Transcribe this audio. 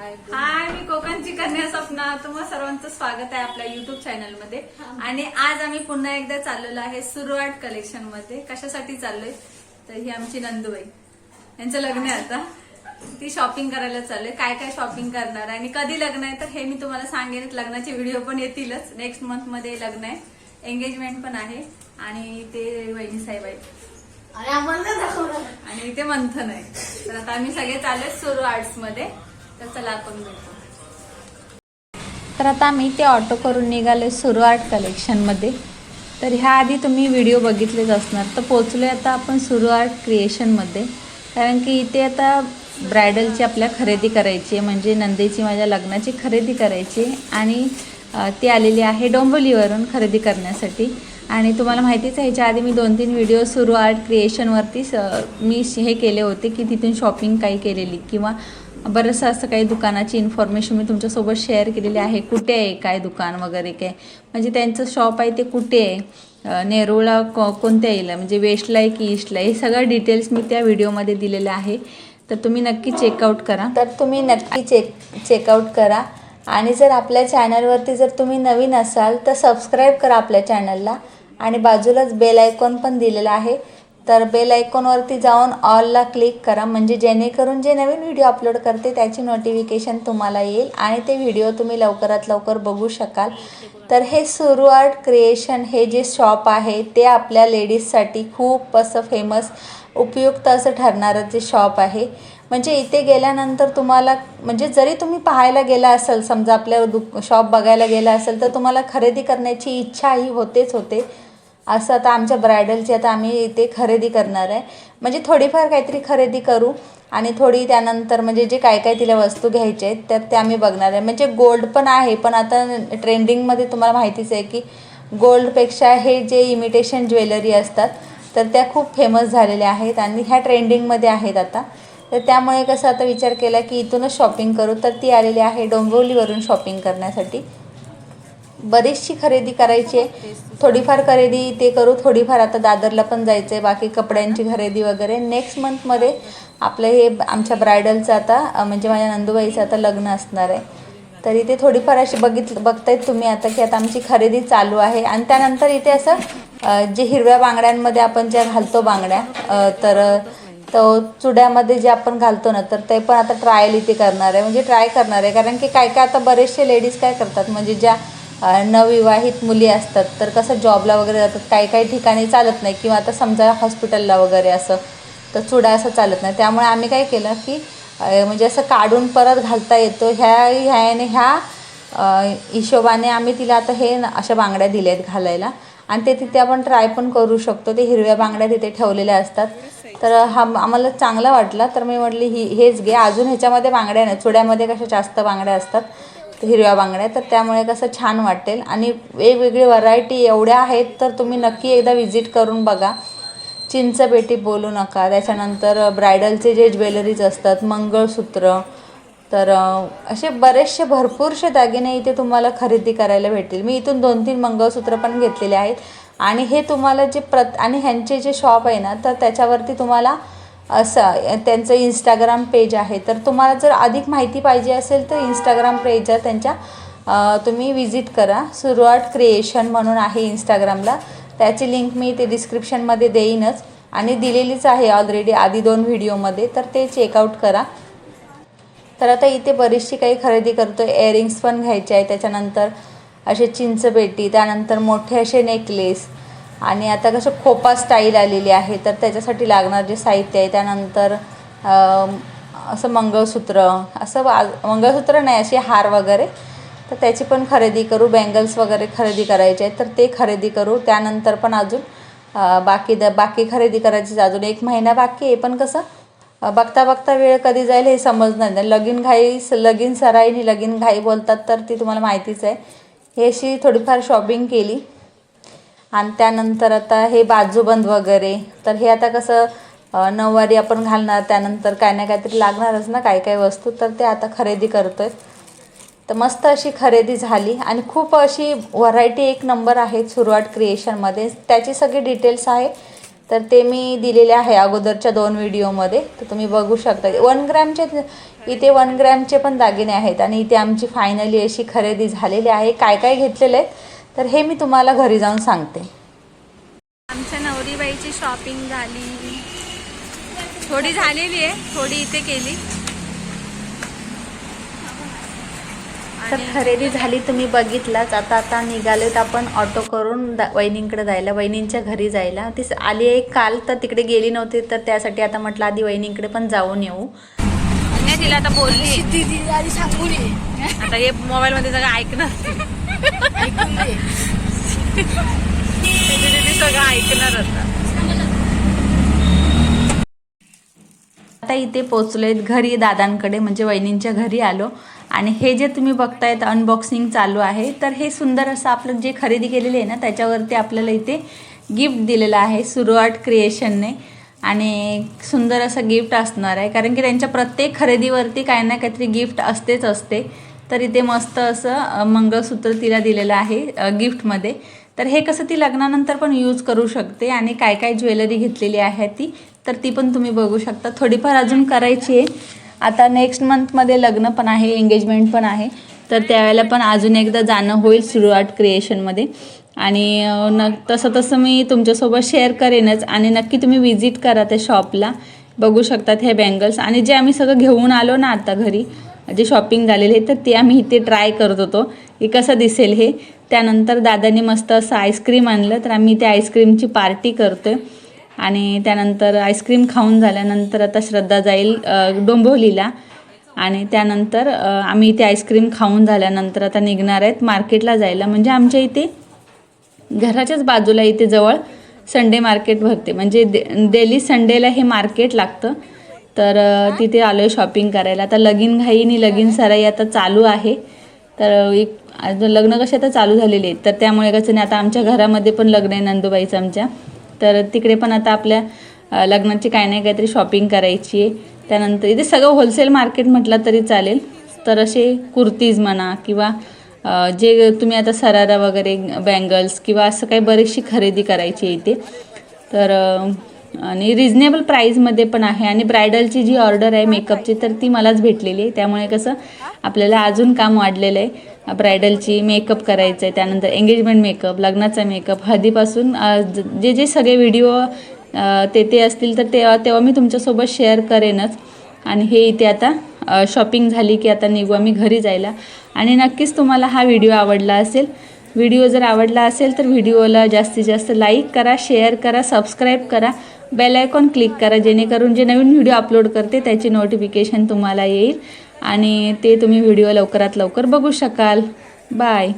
हाय मी कोकणची कन्या सपना. तुम्हा सर्वांचं स्वागत आहे आपल्या युट्यूब चॅनलमध्ये. आणि आज आम्ही पुन्हा एकदा चाललेलो आहे सुरुवात कलेक्शनमध्ये. कशासाठी चाललोय? तर ही आमची नंदुबाई. यांचं लग्न आहे आता. ती शॉपिंग करायला चाललोय. काय काय शॉपिंग करणार आहे आणि कधी लग्न आहे तर हे मी तुम्हाला सांगेन. लग्नाचे व्हिडिओ पण येतीलच. नेक्स्ट मंथमध्ये लग्न आहे. एंगेजमेंट पण आहे. आणि ते वहिनी साहेब आहेत. अरे आम्हाला आणि इथे मंथन आहे. तर आता आम्ही सगळे चालले सुरू आर्ट्समध्ये तर चला आपण भेटू. तर आता आम्ही ते ऑटो करून निघाले सुरू आर्ट कलेक्शनमध्ये. तर ह्या आधी तुम्ही व्हिडिओ बघितलेच असणार. तर पोचलो आता आपण सुरू आर्ट क्रिएशनमध्ये कारण की इथे आता ब्रायडलची आपल्या खरेदी करायची आहे. म्हणजे नंदेची माझ्या लग्नाची खरेदी करायची आहे. आणि ती आलेली आहे डोंबोलीवरून खरेदी करण्यासाठी. आणि तुम्हाला माहितीच आहे ह्याच्या आधी मी दोन तीन व्हिडिओ सुरू आर्ट क्रिएशनवरती मी हे केले होते की तिथून शॉपिंग काही केलेली किंवा बरंचसं असं काही दुकानाची इन्फॉर्मेशन मी तुमच्यासोबत शेअर केलेली आहे. कुठे आहे काय दुकान वगैरे काय? म्हणजे त्यांचं शॉप आहे ते कुठे आहे? नेरूळला को कोणत्या येईल म्हणजे वेस्टला आहे की ईस्टला हे सगळं डिटेल्स मी त्या व्हिडिओमध्ये दिलेलं आहे. तर तुम्ही नक्की चेकआउट करा. तर तुम्ही नक्की चेक चेकआउट करा. आणि जर आपल्या चॅनलवरती जर तुम्ही नवीन असाल तर सबस्क्राईब करा आपल्या चॅनलला आणि बाजूलाच बेल आयकॉन पण दिलेला आहे. तर बेल आयकॉनवरती जाऊन ऑलला क्लिक करा. म्हणजे जेणेकरून जे नवीन व्हिडिओ अपलोड करते त्याची नोटिफिकेशन तुम्हाला येईल आणि ते व्हिडिओ तुम्ही लवकरात लवकर बघू शकाल. तर हे सुरू आर्ट क्रिएशन हे जे शॉप आहे ते आपल्या लेडीजसाठी खूप असं फेमस उपयुक्त असं ठरणारं जे शॉप आहे. म्हणजे इथे गेल्यानंतर तुम्हाला म्हणजे जरी तुम्ही पाहायला गेला असाल समजा आपल्या दु शॉप बघायला गेला असेल तर तुम्हाला खरेदी करण्याची इच्छा ही होतेच होते. असं आता आमच्या ब्रायडलची आता आम्ही ते खरेदी करणार आहे. म्हणजे थोडीफार काहीतरी खरेदी करू आणि थोडी त्यानंतर म्हणजे जे काय काय तिला वस्तू घ्यायच्या आहेत तर त्या आम्ही बघणार आहे. म्हणजे गोल्ड पण आहे पण आता ट्रेंडिंगमध्ये तुम्हाला माहितीच आहे की गोल्डपेक्षा हे जे इमिटेशन ज्वेलरी असतात तर त्या खूप फेमस झालेल्या आहेत आणि ह्या ट्रेंडिंगमध्ये आहेत आता. तर त्यामुळे कसं आता विचार केला की इथूनच शॉपिंग करू तर ती आलेली आहे डोंबिवलीवरून शॉपिंग करण्यासाठी. बरीचशी खरेदी करायची. आहे थोडीफार खरेदी ते करू थोडीफार आता दादरला पण जायचं आहे बाकी कपड्यांची खरेदी वगैरे. नेक्स्ट मंथमध्ये आपलं हे आमच्या ब्रायडलचं आता म्हणजे माझ्या नंदुबाईचं आता लग्न असणार आहे. तर इथे थोडीफार अशी बघितलं बघतायत तुम्ही आता की आता आमची खरेदी चालू आहे. आणि त्यानंतर इथे असं जे हिरव्या बांगड्यांमध्ये आपण ज्या घालतो बांगड्या तर तो चुड्यामध्ये जे आपण घालतो ना तर ते पण आता ट्रायल इथे करणार आहे. म्हणजे ट्राय करणार आहे. कारण की काय काय आता बरेचसे लेडीज काय करतात म्हणजे ज्या नवविवाहित मुली असतात तर कसं जॉबला वगैरे जातात काही काही ठिकाणी चालत नाही किंवा आता समजा हॉस्पिटलला वगैरे असं तर चुडा असं चालत नाही. त्यामुळे आम्ही काय केलं की म्हणजे असं काढून परत घालता येतो. ह्या ह्याने ह्या हिशोबाने आम्ही तिला आता हे न- अशा बांगड्या दिल्या आहेत घालायला. आणि ते तिथे आपण ट्राय पण करू शकतो. ते हिरव्या बांगड्या तिथे ठेवलेल्या असतात. तर हा आम्हाला चांगला वाटला. तर मी म्हटली ही हेच घे. अजून ह्याच्यामध्ये बांगड्या नाही. चुड्यामध्ये कशा जास्त बांगड्या असतात? हिरव्या बांगड्या तर त्यामुळे कसं छान वाटेल. आणि वेगवेगळी व्हरायटी एवढ्या आहेत तर तुम्ही नक्की एकदा व्हिजिट करून बघा. चिंचपेटी बोलू नका. त्याच्यानंतर ब्रायडलचे जे ज्वेलरीज असतात मंगळसूत्र तर असे बरेचसे भरपूरसे दागिने इथे तुम्हाला खरेदी करायला भेटतील. मी इथून दोन तीन मंगळसूत्र पण घेतलेले आहेत. आणि हे तुम्हाला जे प्रत आणि ह्यांचे जे शॉप आहे ना तर त्याच्यावरती तुम्हाला असं त्यांचं इंस्टाग्राम पेज आहे. तर तुम्हाला जर अधिक माहिती पाहिजे असेल तर इंस्टाग्राम पेज त्यांच्या तुम्ही विजिट करा. सुरुवात क्रिएशन म्हणून आहे इंस्टाग्रामला त्याची लिंक मी ते डिस्क्रिप्शनमध्ये देईनच. आणि दिलेलीच आहे ऑलरेडी आधी दोन व्हिडिओमध्ये तर ते चेकआउट करा. तर आता इथे बरीचशी काही खरेदी करतो एअरिंग्स पण घ्यायचे आहे त्याच्यानंतर असे चिंचपेटी त्यानंतर मोठे असे नेकलेस आणि आता कसं खोपा स्टाईल आलेली आहे तर त्याच्यासाठी लागणार जे साहित्य आहे त्यानंतर असं मंगळसूत्र असं वा मंगळसूत्र नाही असे हार वगैरे. तर त्याची पण खरेदी करू बँगल्स वगैरे खरेदी करायचे आहेत तर ते खरेदी करू. त्यानंतर पण अजून बाकी द बाकी खरेदी करायची अजून एक महिना बाकी आहे पण कसं बघता बघता वेळ कधी जाईल हे समजणार नाही. लगीन घाई लगीन सराईनी लगीन घाई बोलतात तर ती तुम्हाला माहितीच आहे. हे अशी थोडीफार शॉपिंग केली. आणि त्यानंतर आता हे बाजूबंद वगैरे. तर हे आता कसं नऊवारी आपण घालणार त्यानंतर काय ना काहीतरी लागणारच ना काय काय वस्तू तर ते आता खरेदी करतो आहे तर मस्त अशी खरेदी झाली आणि खूप अशी व्हरायटी एक नंबर आहे सुरुवात क्रिएशनमध्ये त्याची सगळी डिटेल्स आहे. तर ते मी दिलेले आहे अगोदरच्या दोन व्हिडिओमध्ये तर तुम्ही बघू शकता. वन ग्रॅमचे इथे वन ग्रॅमचे पण दागिने आहेत आणि इथे आमची फायनली अशी खरेदी झालेली आहे. काय काय घेतलेले आहेत? तर हे मी तुम्हाला घरी जाऊन सांगते. आमच्या नवरीबाईची शॉपिंग झाली. थोडी झालेली आहे थोडी इथे केली. तर खरेदी झाली तुम्ही बघितलाच. आता आता निघालेत आपण ऑटो करून दा वहिनींकडे जायला वहिनींच्या घरी जायला. ती आली आहे काल तर तिकडे गेली नव्हती तर त्यासाठी आता म्हटलं आधी वहिनींकडे पण जाऊन येऊ. नाही तिला आता बोलली. आता हे मोबाईल मध्ये सगळं ऐकणार. सगळं ऐकणार आता आता इथे पोचलोयत घरी दादांकडे म्हणजे वहिनींच्या घरी आलो. आणि हे जे तुम्ही बघतायत अनबॉक्सिंग चालू आहे तर हे सुंदर असं आपलं जे खरेदी केलेली आहे ना त्याच्यावरती आपल्याला इथे गिफ्ट दिलेलं आहे सुरुवात क्रिएशनने आणि सुंदर असं गिफ्ट असणार आहे कारण की त्यांच्या प्रत्येक खरेदीवरती काही ना काहीतरी गिफ्ट असतेच असते. तर इथे मस्त असं मंगळसूत्र तिला दिलेलं आहे गिफ्टमध्ये. तर हे कसं ती लग्नानंतर पण यूज करू शकते आणि काय काय ज्वेलरी घेतलेली आहे ती तर ती पण तुम्ही बघू शकता. थोडीफार अजून करायची आहे. आता नेक्स्ट मंथमध्ये लग्न पण आहे एंगेजमेंट पण आहे. तर त्यावेळेला पण अजून एकदा जाणं होईल सुरुवात क्रिएशनमध्ये आणि न तसं तसं मी तुमच्यासोबत शेअर करेनच. आणि नक्की तुम्ही विजिट करा त्या शॉपला बघू शकतात हे बँगल्स आणि जे आम्ही सगळं घेऊन आलो ना आता घरी जे शॉपिंग झालेले आहे तर ते आम्ही इथे ट्राय करत होतो. की कसं दिसेल हे. त्यानंतर दादाने मस्त असं आईस्क्रीम आणलं तर आम्ही इथे आईस्क्रीमची पार्टी करतोय. आणि त्यानंतर आईस्क्रीम खाऊन झाल्यानंतर आता श्रद्धा जाईल अ, डोंबिवलीला. आणि त्यानंतर आम्ही इथे आईस्क्रीम खाऊन झाल्यानंतर आता निघणार आहेत मार्केटला जायला. म्हणजे आमच्या इथे घराच्याच बाजूला इथे जवळ संडे मार्केट भरते म्हणजे दे डेली संडेला हे मार्केट लागतं. तर तिथे आलो आहे शॉपिंग करायला. आता लगीन घाई आणि लगीन सराई आता चालू आहे. तर एक लग्न कसे आता चालू झालेले आहेत. तर त्यामुळे कसं नाही आता आमच्या घरामध्ये पण लग्न आहे नंदुबाईचं आमच्या. तर तिकडे पण आता आपल्या लग्नाची काही नाही काहीतरी शॉपिंग करायची आहे. त्यानंतर इथे सगळं होलसेल मार्केट म्हटलं तरी चालेल. तर असे कुर्तीज म्हणा किंवा जे तुम्ही आता सरारा वगैरे बँगल्स किंवा असं काही बरीचशी खरेदी करायची आहे इथे. तर आणि रिजनेबल प्राईजमध्ये पण आहे. आणि ब्रायडलची जी ऑर्डर आहे मेकअपची तर ती मलाच भेटलेली आहे. त्यामुळे कसं आपल्याला अजून काम वाढलेलं आहे. ब्रायडलची मेकअप करायचं आहे त्यानंतर एंगेजमेंट मेकअप लग्नाचा मेकअप हळदीपासून ज- जे जे सगळे व्हिडिओ ते ते असतील तर तेव्हा तेव्हा मी तुमच्यासोबत शेअर करेनच. आणि हे इथे आता शॉपिंग झाली की आता निघू आम्ही घरी जायला. आणि नक्कीच तुम्हाला हा व्हिडिओ आवडला असेल. व्हिडिओ जर आवडला असेल तर व्हिडिओला जास्तीत जास्त लाईक करा शेअर करा सबस्क्राईब करा. बेल आयकॉन क्लिक करा जेणेकरून जे नवीन व्हिडिओ अपलोड करते त्याची नोटिफिकेशन तुम्हाला येईल. आणि ते तुम्ही व्हिडिओ लवकरात लवकर बघू शकाल. बाय